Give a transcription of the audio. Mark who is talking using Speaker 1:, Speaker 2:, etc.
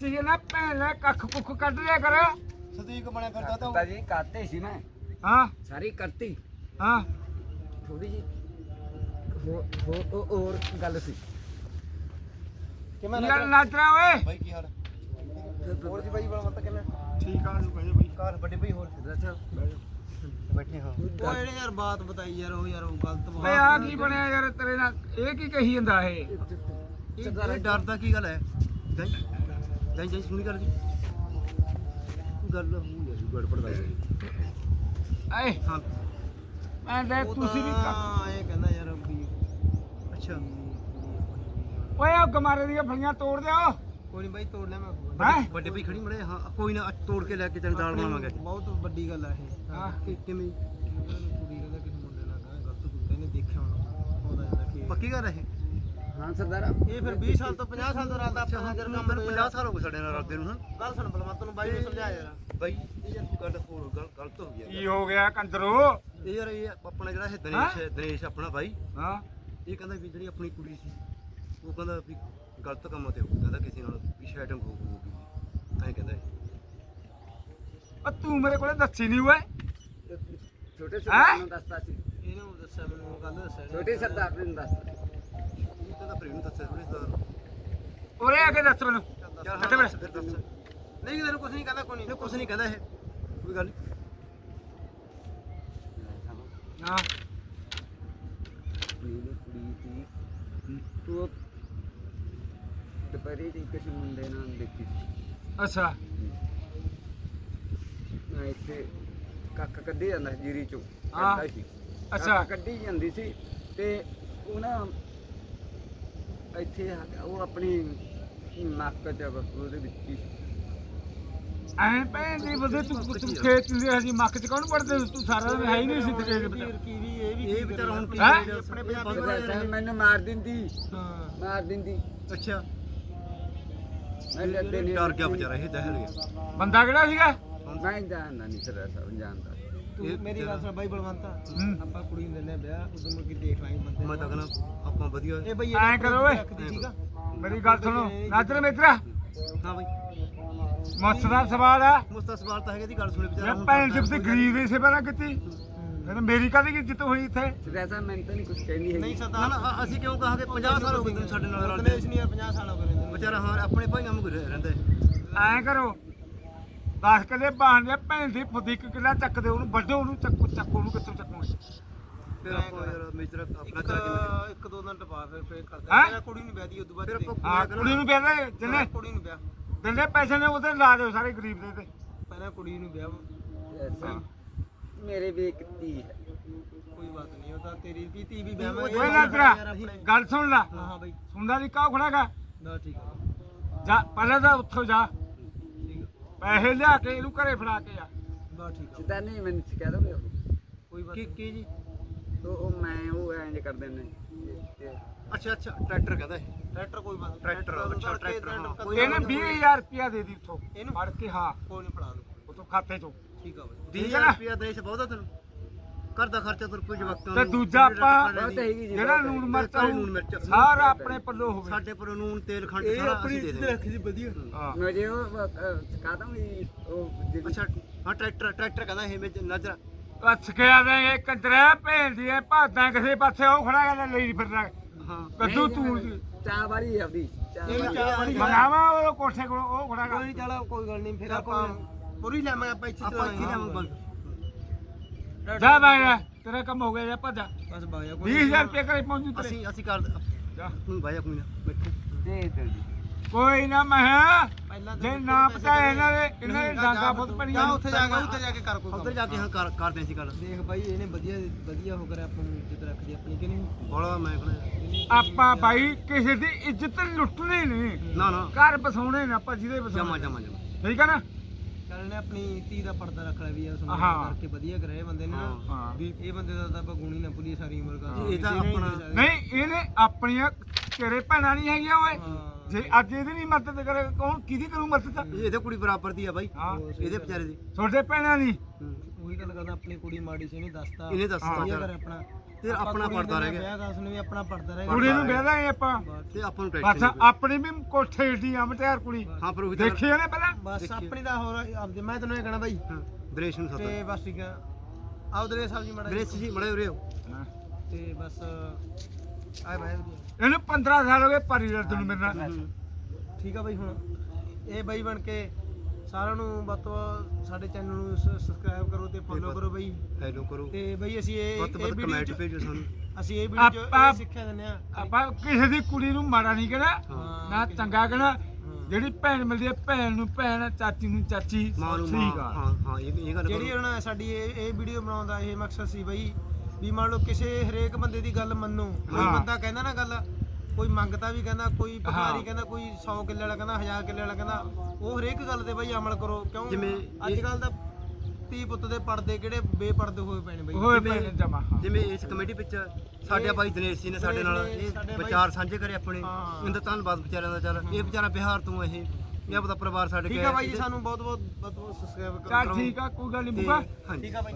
Speaker 1: ਸੋਚੀ ਜੇ ਨਾ ਭੈਣ ਨੇ ਕੱਖ ਕੁੱਖ ਕੱਢ ਲਿਆ ਕਰ।
Speaker 2: ਸਦੀਕ ਬਣਿਆ ਫਿਰਦਾ ਤਾਂ
Speaker 3: ਜੀ ਕਰਤੇ ਸੀ ਮੈਂ।
Speaker 1: ਹਾਂ।
Speaker 3: ਸਾਰੀ ਕਰਤੀ।
Speaker 1: ਹਾਂ।
Speaker 3: ਥੋੜੀ ਜੀ ਹੋ ਹੋ ਉਹ ਹੋਰ ਗੱਲ ਸੀ।
Speaker 2: ਕਿਵੇਂ
Speaker 1: ਯਾਰ ਨਾਚਰਾ ਓਏ।
Speaker 2: ਬਾਈ ਕੀ ਹਾਲ? ਹੋਰ ਜੀ ਬਾਈ ਬਲਵੰਤ ਕਿਵੇਂ?
Speaker 1: ਠੀਕ ਆ ਤੂੰ ਕਹਿੰਦੇ ਬਈ।
Speaker 2: ਘਰ ਵੱਡੇ ਬਾਈ ਹੋਰ?
Speaker 3: ਦੱਸੋ
Speaker 2: ਬੈਠੇ ਹਾਂ।
Speaker 4: ਉਹ ਇਹਨੇ ਯਾਰ ਬਾਤ ਬਤਾਈ ਯਾਰ ਉਹ ਯਾਰ ਉਹ ਗਲਤ
Speaker 1: ਓਏ ਆ ਕੀ ਬਣਿਆ ਯਾਰ ਤੇਰੇ ਨਾਲ? ਇਹ ਕੀ ਕਹੀ ਜਾਂਦਾ ਇਹ?
Speaker 2: ਇਹ ਇਹ ਡਰਦਾ ਕੀ ਗੱਲ ਹੈ? ਜਾਈ ਜਾਈ ਜਾਈ ਸੁਣੀ ਗੱਲ ਜੀ। ਗੱਲ ਹੋਈ ਹੈ ਗੜਬੜ ਦਾ
Speaker 1: ਏ
Speaker 2: ਹਾਂ।
Speaker 1: ਮੈਂ ਦੇ ਤੁਸੀਂ ਵੀ ਕਰ-
Speaker 4: ਹਾਂ ਇਹ ਕਹਿੰਦਾ ਯਾਰ ਵੀ
Speaker 2: ਅੱਛਾ।
Speaker 1: ਓਏ ਉਹ ਗਮਾਰੇ ਦੀਆਂ ਫਲੀਆਂ ਤੋੜ ਦਿਓ।
Speaker 4: ਕੋਈ ਨਹੀਂ ਬਾਈ ਤੋੜ ਲਿਆ ਮੈਂ
Speaker 1: ਹੈਂ?
Speaker 2: ਵੱਡੇ ਭਾਈ ਖੜੀ ਮੜੇ ਹਾਂ ਕੋਈ ਨਾ ਅੱਜ ਤੋੜ ਕੇ ਲੈ ਕੇ ਚੱਲ ਦਾਲ ਬਣਾਵਾਂਗੇ।
Speaker 4: ਬਹੁਤ ਵੱਡੀ ਗੱਲ ਆ ਇਹ।
Speaker 1: ਹਾਂ।
Speaker 2: ਕਿ ਕਿਵੇਂ?
Speaker 4: ਕੁੜੀ ਕਹਿੰਦਾ ਕਿਸੇ ਮੁੰਡੇ ਨਾਲ ਕਹਿੰਦਾ ਗਲਤ ਕੁੜੀ ਇਹਨੇ ਦੇਖਿਆ ਹੋਣਾ। ਆਉਂਦਾ ਜਾਂਦਾ ਕਿ
Speaker 2: ਪੱਕੀ ਗੱਲ ਹੈ ਇਹ?
Speaker 3: ਹਾਂ ਸਰਦਾਰ।
Speaker 4: ਇਹ ਫਿਰ 20 ਸਾਲ ਤੋਂ 50 ਸਾਲ ਤੋਂ ਰਾਤ
Speaker 2: ਅੱਛਾ
Speaker 4: ਆਪਣਾ
Speaker 2: ਹਾਂ
Speaker 4: ਜਰ
Speaker 2: ਕੰਮ
Speaker 4: ਕੰਮ
Speaker 2: 50 ਸਾਲ ਹੋ ਗਏ ਸਾਡੇ ਨਾਲ ਰਲਦੇ ਨੂੰ ਹਾਂ।
Speaker 4: ਗੱਲ ਸੁਣ ਬਲਵੰਤ ਨੂੰ ਬਾਈ ਨੂੰ ਸਮਝਾ ਯਾਰ।
Speaker 2: ਬਾਈ ਇਹ ਯਾਰ ਗੱਲ ਹੋਰ ਗਲਤ ਹੋ ਗਈ
Speaker 1: ਕੀ
Speaker 2: ਹੈ
Speaker 1: ਗਿਆ ਕੰਦਰੋ?
Speaker 2: ਇਹ ਯਾਰ ਇਹ ਆਪਣਾ ਜਿਹੜਾ ਇਹ ਦਿਨੇਸ਼ ਦਿਨੇਸ਼ ਆਪਣਾ ਬਾਈ।
Speaker 1: ਹਾਂ।
Speaker 2: ਇਹ ਕਹਿੰਦਾ ਵੀ ਜਿਹੜੀ ਆਪਣੀ ਕੁੜੀ ਸੀ ਉਹ ਕਹਿੰਦਾ ਵੀ ਗਲਤ ਕੰਮਾਂ ਤੇ ਹੋ ਕਹਿੰਦਾ ਕਿਸੇ ਨਾਲ ਵੀ ਸ਼ੈਟਿੰਗ ਹੋ ਹੋਊਗੀ। ਐਂ ਕਹਿੰਦਾ ਇਹ।
Speaker 1: ਓ ਤੂੰ ਮੇਰੇ ਕੋਲੇ ਦੱਸੀ ਨਹੀਂ ਓਏ।
Speaker 3: ਛੋਟੇ ਸਰਦਾਰ ਨੂੰ ਦੱਸਤਾ ਸੀ।
Speaker 4: ਇਹਨੂੰ ਦੱਸਿਆ ਮੈਨੂੰ ਗੱਲ ਦੱਸਿਆ।
Speaker 3: ਛੋਟੇ ਸਰਦਾਰ ਨੂੰ ਦੱਸਤਾ
Speaker 2: ਇਹ ਕਹਿੰਦਾ ਫਿਰ ਇਹਨੂੰ ਦੱਸਿਆ ਥੋੜੀ ਸਰ
Speaker 1: ਉਰੇ ਆ ਕੇ ਦੱਸ ਮੈਨੂੰ।
Speaker 2: ਚੱਲ
Speaker 1: ਕਿੱਥੇ ਬੈ
Speaker 2: ਫਿਰ ਦੱਸ।
Speaker 4: ਨਹੀਂ ਤੈਨੂੰ ਕੁਝ ਨਹੀਂ ਕਹਿੰਦਾ ਕੋਈ ਨਹੀਂ।
Speaker 2: ਕੁਛ ਨਹੀਂ ਕਹਿੰਦਾ ਇਹ। ਕੋਈ ਗੱਲ ਨਹੀਂ
Speaker 1: ਹਾਂ।
Speaker 3: ਤੂੰ ਦੁਪਹਿਰੇ ਦੀ ਕਿਸੇ ਮੁੰਡੇ ਨਾਲ ਦੇਖੀ ਸੀ।
Speaker 1: ਅੱਛਾ।
Speaker 3: ਮੈਂ ਇੱਥੇ ਕੱਖ ਕੱਢੀ ਜਾਂਦਾ ਸੀ ਜੀਰੀ ਚੋਂ।
Speaker 1: ਹਾਂ।
Speaker 3: ਕੱਢਦਾ ਸੀ।
Speaker 1: ਅੱਛਾ।
Speaker 3: ਕੱਢੀ ਜਾਂਦੀ ਸੀ ਤੇ ਉਹ ਨਾ ਇੱਥੇ ਉਹ ਆਪਣੀ ਨੱਕ ਚ ਬਸ ਉਹਦੇ ਵਿੱਚ ਹੀ।
Speaker 1: ਐਂ ਭੈਣ ਦੀ ਬਦੇ ਤੂੰ ਤੂੰ ਖੇਤ ਦੀ ਹਜੀ ਮੱਕ ਚ ਕੌਣ ਪੜਦੇ ਤੂੰ ਸਾਰਾ ਦਿਨ ਹੈ ਹੀ ਨਹੀਂ ਸੀ ਤੇ ਖੇਤ ਵਿੱਚ।
Speaker 4: ਕੀ ਵੀ ਇਹ ਵੀ
Speaker 2: ਇਹ ਵਿਚਾਰਾ ਹੁਣ ਕੀ
Speaker 4: ਆਪਣੇ ਪੰਜਾਬੀ
Speaker 3: ਮੈਨੂੰ ਮਾਰ ਦਿੰਦੀ।
Speaker 4: ਹਾਂ।
Speaker 3: ਮਾਰ ਦਿੰਦੀ।
Speaker 2: ਅੱਛਾ।
Speaker 3: ਮੈਂ ਲੱਦੇ ਨਹੀਂ
Speaker 2: ਡਰ ਗਿਆ ਵਿਚਾਰਾ ਇਹ ਗਿਆ
Speaker 1: ਬੰਦਾ ਕਿਹੜਾ ਸੀਗਾ?
Speaker 3: ਮੈਂ ਜਾਣਦਾ ਨਹੀਂ ਸਾਹਿਬ ਜਾਣਦਾ।
Speaker 4: ਤੂੰ
Speaker 2: ਇਹ
Speaker 4: ਮੇਰੀ ਗੱਲ ਸੁਣ ਬਾਈ ਬਲਵੰਤ।
Speaker 1: ਹੂੰ।
Speaker 4: ਆਪਾਂ ਕੁੜੀ ਨੂੰ ਦਿੰਦੇ ਆ ਵਿਆਹ ਉਦੋਂ ਮੁੜ ਕੇ ਦੇਖ ਲਾਂਗੇ ਬੰਦੇ
Speaker 2: ਮੈਂ ਤਾਂ ਕਹਿੰਦਾ ਆਪਾਂ ਵਧੀਆ
Speaker 4: ਇਹ ਬਈ
Speaker 1: ਐਂ ਕਰੋ ਓਏ।
Speaker 4: ਰੱਖਦੀ ਠੀਕ ਆ?
Speaker 1: ਮੇਰੀ ਗੱਲ ਸੁਣੋ। ਨਾਜਰ ਮਿੱਤਰਾ।
Speaker 2: ਹਾਂ ਬਾਈ।
Speaker 1: ਮੁੱਛ ਦਾ ਸਵਾਲ ਆ।
Speaker 2: ਮੁਸਤਾ ਸਵਾਲ ਤਾਂ ਹੈਗਾ ਦੀ ਗੱਲ ਸੁਣੇ ਵਿਚਾਰਾ
Speaker 1: ਮੈਂ ਭੈਣ ਜੀ ਤੇ ਗਰੀਬ ਦੀ ਸੇਵਾ ਨਾ ਕੀਤੀ। ਕਹਿੰਦਾ ਮੇਰੀ ਕਾਹਦੀ ਕੀ ਇੱਜ਼ਤ ਹੋਈ ਇੱਥੇ?
Speaker 3: ਸਰਦਾਰ ਸਾਹਿਬ ਮੈਨੂੰ ਤਾਂ ਨਹੀਂ ਕੁਝ ਕਹਿੰਦੀ
Speaker 4: ਨਹੀਂ
Speaker 3: ਹੈਗੀ
Speaker 2: ਨਾ
Speaker 4: ਸਰਦਾਰ
Speaker 2: ਨਾ ਅ- ਅਸੀਂ ਕਿਉਂ ਕਹਾਂਗੇ 50 ਸਾਲ ਹੋ ਗਏ ਤੈਨੂੰ ਸਾਡੇ ਨਾਲ ਰਲਦੇ
Speaker 4: ਦਿਨੇਸ਼ ਨਹੀਂ ਯਾਰ 50 ਸਾਲ ਹੋ ਗਏ ਰਹਿੰਦੇ
Speaker 2: ਵਿਚਾਰਾ ਹਾਂ ਆਪਣੇ ਭਾਈਆਂ ਵਾਂਗੂ ਰਹਿ- ਰਹਿੰਦਾ ਹੈ।
Speaker 1: ਐਂ ਕਰੋ। ਦਸ ਕਿਲੇ ਬਾਣ ਭੈਣ ਦੀ ਫੁੱਦੀ ਇੱਕ ਕਿਲਾ ਚੱਕਦੇ ਉਹਨੂੰ ਵੱਢੋ ਉਹਨੂੰ ਚੱਕੋ ਚੱਕੋ ਉਹਨੂੰ ਕਿੱਥੋਂ ਚੱਕੋਗੇ?
Speaker 2: ਫਿਰ ਆਪਾਂ ਯਾਰ ਮੇਜਰ ਆਪਣਾ
Speaker 4: ਇੱਕ
Speaker 2: ਕਰਾ ਕੇ
Speaker 4: ਇੱਕ ਦੋ ਦਿਨ ਟਪਾ ਫਿਰ ਫੇਰ
Speaker 1: ਹੈਂ?
Speaker 4: ਕਰਦਾ ਮੇਰਾ ਕੁੜੀ ਨੂੰ ਵਿਆਹ ਦੀ ਉਦੋਂ ਬਾਅਦ
Speaker 1: ਹਾਂ ਕੁੜੀ ਨੂੰ ਵਿਆਹ ਦੇ ਜਿੰਨੇ
Speaker 4: ਕੁੜੀ ਨੂੰ ਵਿਆਹ।
Speaker 1: ਦਿੰਦੇ ਪੈਸੇ ਨੇ ਉਹਦੇ ਲਾ ਦਿਓ ਸਾਰੇ ਗਰੀਬ ਦੇ ਤੇ।
Speaker 4: ਪਹਿਲਾਂ ਕੁੜੀ ਨੂੰ ਵਿਆਹ।
Speaker 3: ਮੇਰੇ ਵੀ ਇੱਕ ਧੀ ਹੈ।
Speaker 4: ਕੋਈ ਬਾਤ ਨਹੀਂ ਉਹ ਤਾਂ ਤੇਰੀ ਵੀ ਧੀ ਵੀ ਵਿਆਹ
Speaker 1: ਓਏ ਨਾਜਰਾ ਗੱਲ ਸੁਣ ਲੈ।
Speaker 4: ਹਾਂ ਹਾਂ ਬਾਈ।
Speaker 1: ਸੁਣਦਾ ਦੀ ਕਾਹ ਖੜਾਗਾ
Speaker 4: ਨਾ ਠੀਕ ਆ।
Speaker 1: ਜਾ ਪਹਿਲਾਂ ਤਾਂ ਉੱਥੋਂ ਜਾ। ਪੈਸੇ ਲਿਆ ਕੇ ਇਹਨੂੰ ਘਰੇ ਫੜਾ ਕੇ ਆ।
Speaker 4: ਬਾ ਠੀਕ ਆ।
Speaker 3: ਨਹੀਂ ਮੈਨੂੰ ਕਹਿ ਦੋਗੇ
Speaker 4: ਕੋਈ ਬਾਤ
Speaker 2: ਕੀ ਕੀ ਜੀ?
Speaker 3: ਉਹ ਮੈਂ ਉਹ ਇੰਜ ਕਰਦੇ ਨੇ
Speaker 2: ਅੱਛਾ ਅੱਛਾ ਟਰੈਕਟਰ ਕਹਿੰਦਾ ਇਹ?
Speaker 4: ਟਰੈਕਟਰ ਕੋਈ ਬਾਤ।
Speaker 2: ਟਰੈਕਟਰ, ਅੱਛਾ, ਟਰੈਕਟਰ, ਕੋਈ
Speaker 1: ਇਹਨੇ 20000 ਰੁਪਇਆ ਦੇ ਦੀ ਉੱਥੋਂ।
Speaker 4: ਇਹਨੂੰ?
Speaker 1: ਫੜ ਕੇ ਹਾਂ।
Speaker 4: ਕੋਈ ਨਹੀਂ ਫੜਾ ਦੋ
Speaker 1: ਉਥੋਂ ਖਾਤੇ ਚੋਂ।
Speaker 4: ਠੀਕ ਆ ਬਾਈ।
Speaker 2: 20000 ਰੁਪਿਆ ਦੇਸ਼ ਬਹੁਤਾ ਤੈਨੂੰ। ਘਰ ਦਾ ਖਰਚਾ ਤੁਰ ਕੋਈ ਜਵਾਕਾਂ
Speaker 1: ਤੇ ਦੂਜਾ ਆਪਾਂ ਜਿਹੜਾ ਲੂਣ। ਮਿਰਚ
Speaker 2: ਸਾਰੇ ਲੂਣ ਮਿਰਚ।
Speaker 1: ਸਾਰਾ ਆਪਣੇ ਪੱਲੋ ਹੋਵੇ
Speaker 2: ਸਾਡੇ ਪਰ ਨੂਨ ਤੇਲ ਖੰਡ
Speaker 4: ਇਹ
Speaker 2: ਸਾਰਾ
Speaker 4: ਆਪਣੀ
Speaker 2: ਅਸੀਂ ਦੇ
Speaker 4: ਇੱਜ਼ਤ
Speaker 2: ਦੇਣਾ।
Speaker 4: ਰੱਖਦੀ ਵਧੀਆ।
Speaker 1: ਹਾਂ।
Speaker 3: ਮੈਂ ਜੇ ਉਹ ਉਹ
Speaker 2: ਅੱਛਾ ਹਾਂ ਟਰੈਕਟਰ ਟਰੈਕਟਰ ਕਹਿੰਦਾ ਇਹ ਵਿੱਚ ਨਜ਼ਰ।
Speaker 1: ਕੱਛ ਕੇ ਆ ਦੇ ਕੰਦਰਾ ਭੇਲ ਦੀ ਐ ਭਾਦਾਂ ਕਿਸੇ ਪਾਸੇ ਉਹ ਖੜਾ ਗਿਆ ਲਈ ਫਿਰਦਾ
Speaker 2: ਹਾਂ।
Speaker 1: ਕੱਦੂ ਤੂੰ
Speaker 3: ਚਾਹ ਵਾਲੀ ਆਪਦੀ
Speaker 4: ਇਹ
Speaker 1: ਮੰਗਾਵਾ ਉਹ ਕੋਠੇ ਕੋਲ ਉਹ ਖੜਾ
Speaker 4: ਕੋਈ ਚੱਲ ਕੋਈ ਗੱਲ ਨਹੀਂ ਫਿਰ ਆਪਾਂ ਪੂਰੀ ਲੈਵਾਂਗੇ ਆਪਾਂ ਇੱਥੇ
Speaker 2: ਆਪਾਂ ਇੱਥੇ ਜਾਵਾਂਗੇ
Speaker 1: ਜਾ ਬਾਈ ਤੇਰਾ ਕੰਮ ਹੋ ਗਿਆ ਜਾ ਭੱਜ
Speaker 4: ਬਸ ਬਾਇਆ
Speaker 1: 20000 ਰੁਪਏ ਘਰੇ ਪਹੁੰਚੂ ਤੇਰੇ।
Speaker 2: ਅਸੀਂ ਅਸੀਂ ਕਰ
Speaker 1: ਜਾ।
Speaker 2: ਕੋਈ ਭਾਈ ਕੋਈ ਨਾ। ਬੈਠੋ।
Speaker 3: ਦੇ ਦਿਓ ਜੀ।
Speaker 1: ਕੋਈ ਨਾ ਮੈਂ
Speaker 4: ਪਹਿਲਾਂ
Speaker 1: ਜੇ ਨਾ ਪਤਾ ਇਹਨਾਂ ਦੇ ਇਹਨਾਂ ਦੇ ਡਾਂਗਾ ਪੜੀਆਂ
Speaker 4: ਜਾ ਉੱਥੇ ਜਾ ਕੇ ਉੱਥੇ ਜਾ ਕੇ ਕਰ ਕੋਈ
Speaker 2: ਉੱਧਰ ਜਾ ਕੇ ਹਾਂ ਕਰ ਕਰਦੇ ਸੀ ਗੱਲ।
Speaker 4: ਦੇਖ ਬਾਈ ਇਹਨੇ ਵਧੀਆ ਵਧੀਆ ਹੋ ਕਰਿਆ ਆਪਾਂ ਨੂੰ ਇੱਜ਼ਤ ਰੱਖਦੀ ਆਪਣੀ ਕਿ ਨਹੀਂ?
Speaker 2: ਬੋਲਾ ਮੈਂ ਕਹਿੰਦਾ
Speaker 1: ਆਪਾਂ ਬਾਈ ਕਿਸੇ ਦੀ ਇੱਜ਼ਤ ਲੁੱਟਣੀ ਨਹੀਂ।
Speaker 2: ਨਾ ਨਾ।
Speaker 1: ਘਰ ਬਸਾਉਣੇ ਨੇ ਆਪਾਂ ਜਿਹਦੇ
Speaker 2: ਜਮਾ
Speaker 1: ਬਸਾਉਣੇ
Speaker 2: ਜਮਾ ਜਮਾ।
Speaker 1: ਠੀਕ ਹੈ ਨਾ?
Speaker 4: ਇਹਨੇ ਆਪਣੀ ਧੀ ਦਾ ਪਰਦਾ ਰੱਖ ਲਿਆ ਵੀ ਯਾਰ ਸੁਣਾ
Speaker 1: ਹਾਂ।
Speaker 4: ਕਰਕੇ ਵਧੀਆ ਕਰਿਆ ਇਹ ਬੰਦੇ ਨੇ ਨਾ।
Speaker 1: ਹਾਂ
Speaker 4: ਵੀ ਇਹ ਬੰਦੇ ਦਾ ਤਾਂ ਆਪਾਂ ਗੁਣੀ ਨਾ ਭੁੱਲੀਏ ਸਾਰੀ ਉਮਰ ਕਰ
Speaker 2: ਇਹ ਤਾਂ ਆਪਣਾ-
Speaker 1: ਨਹੀਂ ਇਹਨੇ ਆਪਣੀਆਂ ਤੇਰੇ ਭੈਣਾਂ ਨਹੀਂ ਹੈਗੀਆਂ ਓਏ।
Speaker 4: ਹਾਂ।
Speaker 1: ਜੇ ਅੱਜ ਇਹਦੀ ਨਹੀਂ ਮਦਦ ਕਰੇ ਕੌਣ ਕਿਹਦੀ ਕਰੂ ਮਦਦ
Speaker 2: ਇਹ- ਇਹਦੇ ਕੁੜੀ ਬਰਾਬਰ ਦੀ ਆ ਬਾਈ।
Speaker 1: ਹਾਂ।
Speaker 2: ਇਹਦੇ ਵਿਚਾਰੇ ਦੀ।
Speaker 1: ਛੋਟੇ ਭੈਣਾਂ ਦੀ।
Speaker 2: ਹੂੰ।
Speaker 4: ਉਹੀ ਗੱਲ ਕਰਦਾ ਆਪਣੀ ਕੁੜੀ ਮਾੜੀ ਸੀ ਇਹਨੇ ਦੱਸਤਾ।
Speaker 2: ਇਹਨੇ ਦੱਸਤਾ ਚੱਲ।
Speaker 4: ਕਰ ਆਪਣਾ।
Speaker 2: ਤੇ
Speaker 4: ਆਪਾਂ
Speaker 2: ਆਪਣਾ ਪੜਦਾ ਰਹਿ ਗਿਆ।
Speaker 4: ਵਿਆਹ ਵੀ ਆਪਣਾ ਪੜਦਾ ਰਹਿ
Speaker 1: ਕੁੜੀ ਨੂੰ ਵਿਆਹ ਦਾਂਗੇ ਆਪਾਂ।
Speaker 2: ਤੇ ਆਪਾਂ ਨੂੰ
Speaker 1: ਬਸ ਆਪਣੀ ਵੀ ਕੋਠੇ ਢੀ ਆ ਮਟਿਆਰ ਕੁੜੀ।
Speaker 2: ਹਾਂ ਪਰ ਉਹੀ ਤਾਂ
Speaker 1: ਦੇਖੀ ਉਹਨੇ ਪਹਿਲਾਂ?
Speaker 4: ਬਸ। ਆਪਣੀ ਦਾ ਹੋਰ ਆਪਦੇ ਮੈਂ ਤੈਨੂੰ ਇਹ ਕਹਿਣਾ ਬਾਈ।
Speaker 2: ਹਾਂ ਬ੍ਰੇਸ਼ ਨੂੰ
Speaker 4: ਤੇ
Speaker 2: ਸੱਤ
Speaker 4: ਬਸ ਠੀਕ ਆ। ਆਓ ਦਰੇ ਸਾਹਿਬ ਜੀ ਮਾੜਾ
Speaker 2: ਬ੍ਰੇਸ਼ ਜੀ ਮੜੇ ਉਰੇ ਆਓ।
Speaker 4: ਤੇ ਬਸ ਆਏ ਬਾਈ
Speaker 1: ਇਹਨੂੰ 15 ਸਾਲ ਹੋ ਗਏ ਪਰੀ ਰਦ ਨੂੰ ਮੇਰੇ ਨਾਲ।
Speaker 2: ਹੂੰ।
Speaker 4: ਠੀਕ ਆ ਬਾਈ ਹੁਣ ਇਹ ਬਾਈ ਬਣ ਕੇ ਸਾਰਿਆਂ ਨੂੰ ਵੱਧ ਤੋਂ ਵੱਧ ਸਾਡੇ ਚੈਨਲ ਨੂੰ ਸਬਸਕ੍ਰਾਈਬ ਕਰੋ ਤੇ ਫੋਲੋ ਕਰੋ ਬਾਈ।
Speaker 2: ਹੈਲੋ ਕਰੋ।
Speaker 4: ਤੇ ਬਾਈ ਅਸੀਂ ਇਹ
Speaker 2: ਵੱਧ ਤੋਂ
Speaker 4: ਇਹ
Speaker 2: ਵੱਧ
Speaker 4: ਵੀਡੀਓ
Speaker 2: ਕਮੈਂਟ ਭੇਜੋ ਸਾਨੂੰ।
Speaker 4: ਅਸੀਂ ਇਹ ਵੀਡੀਓ ਚ
Speaker 1: ਆਪਾਂ-
Speaker 4: ਇਹ ਸਿੱਖਿਆ ਦਿੰਦੇ ਆ
Speaker 1: ਆਪਾਂ ਕਿਸੇ ਦੀ ਕੁੜੀ ਨੂੰ ਮਾੜਾ ਨਹੀਂ ਕਹਿਣਾ
Speaker 2: ਹਾਂ।
Speaker 1: ਨਾ ਚੰਗਾ ਕਹਿਣਾ। ਜਿਹੜੀ ਭੈਣ ਮਿਲਦੀ ਹੈ ਭੈਣ ਨੂੰ ਭੈਣ ਚਾਚੀ ਨੂੰ ਚਾਚੀ।
Speaker 2: ਮਾਂ ਨੂੰ
Speaker 1: ਸਤਿ
Speaker 2: ਮਾਂ।
Speaker 1: ਸ੍ਰੀ ਅਕਾਲ।
Speaker 2: ਹਾਂ ਹਾਂ ਇਹ ਇਹ ਗੱਲ
Speaker 4: ਜਿਹੜੀ
Speaker 2: ਕਰੋ
Speaker 4: ਹੁਣ ਸਾਡੀ ਇਹ ਇਹ ਵੀਡੀਓ ਬਣਾਉਣ ਦਾ ਇਹ ਮਕਸਦ ਸੀ ਬਈ ਵੀ ਮੰਨ ਲਓ ਕਿਸੇ ਹਰੇਕ ਬੰਦੇ ਦੀ ਗੱਲ ਮੰਨੋ। ਕੋਈ
Speaker 1: ਹਾਂ।
Speaker 4: ਬੰਦਾ ਕਹਿੰਦਾ ਨਾ ਗੱਲ ਕੋਈ ਮੰਗਤਾ ਵੀ ਕਹਿੰਦਾ ਕੋਈ
Speaker 1: ਹਾਂ।
Speaker 4: ਕਹਿੰਦਾ ਕੋਈ 100 ਕਿੱਲੇ ਵਾਲਾ ਕਹਿੰਦਾ 1000 ਕਿੱਲੇ ਵਾਲਾ ਕਹਿੰਦਾ ਉਹ ਹਰੇਕ ਗੱਲ ਤੇ ਬਈ ਅਮਲ ਕਰੋ। ਕਿਉਂ?
Speaker 2: ਜਿਵੇਂ
Speaker 4: ਅੱਜ ਕੱਲ ਦਾ ਧੀ ਪੁੱਤ ਦੇ ਪਰਦੇ ਕਿਹੜੇ ਬੇਪਰਦੇ ਹੋਏ ਨੇ ਬਈ।
Speaker 1: ਹੋਏ
Speaker 2: ਜਿਵੇਂ-
Speaker 1: ਭੈਣ ਜਮਾ।
Speaker 2: ਜਿਵੇਂ ਇਸ ਕਮੇਟੀ ਵਿੱਚ ਸਾਡੇ ਭਾਈ ਦਿਨੇਸ਼ ਜੀ ਨੇ ਸਾਡੇ ਨਾਲ
Speaker 4: ਸਾਡੇ
Speaker 2: ਵਿਚਾਰ ਸਾਂਝੇ ਕਰੇ ਆਪਣੇ। ਇਹਨਾਂ ਦਾ ਧੰਨਵਾਦ ਵਿਚਾਰਿਆਂ ਦਾ ਚੱਲ। ਇਹ ਵਿਚਾਰਾ ਬਿਹਾਰ ਤੋਂ ਇਹ। ਇਹ ਆਪਦਾ ਪਰਿਵਾਰ ਛੱਡ ਕੇ
Speaker 4: ਠੀਕ ਆ ਬਾਈ ਜੀ ਸਾਨੂੰ ਬਹੁਤ ਬਹੁਤ ਸਬਸਕ੍ਰਾਈਬ
Speaker 1: ਚੱਲ
Speaker 4: ਕਰੋ।
Speaker 1: ਠੀਕ ਆ ਕੋਈ ਗੱਲ ਨਹੀਂ ਬੁਗਾ
Speaker 2: ਹਾਂਜੀ।
Speaker 4: ਠੀਕ ਆ ਬਾਈ।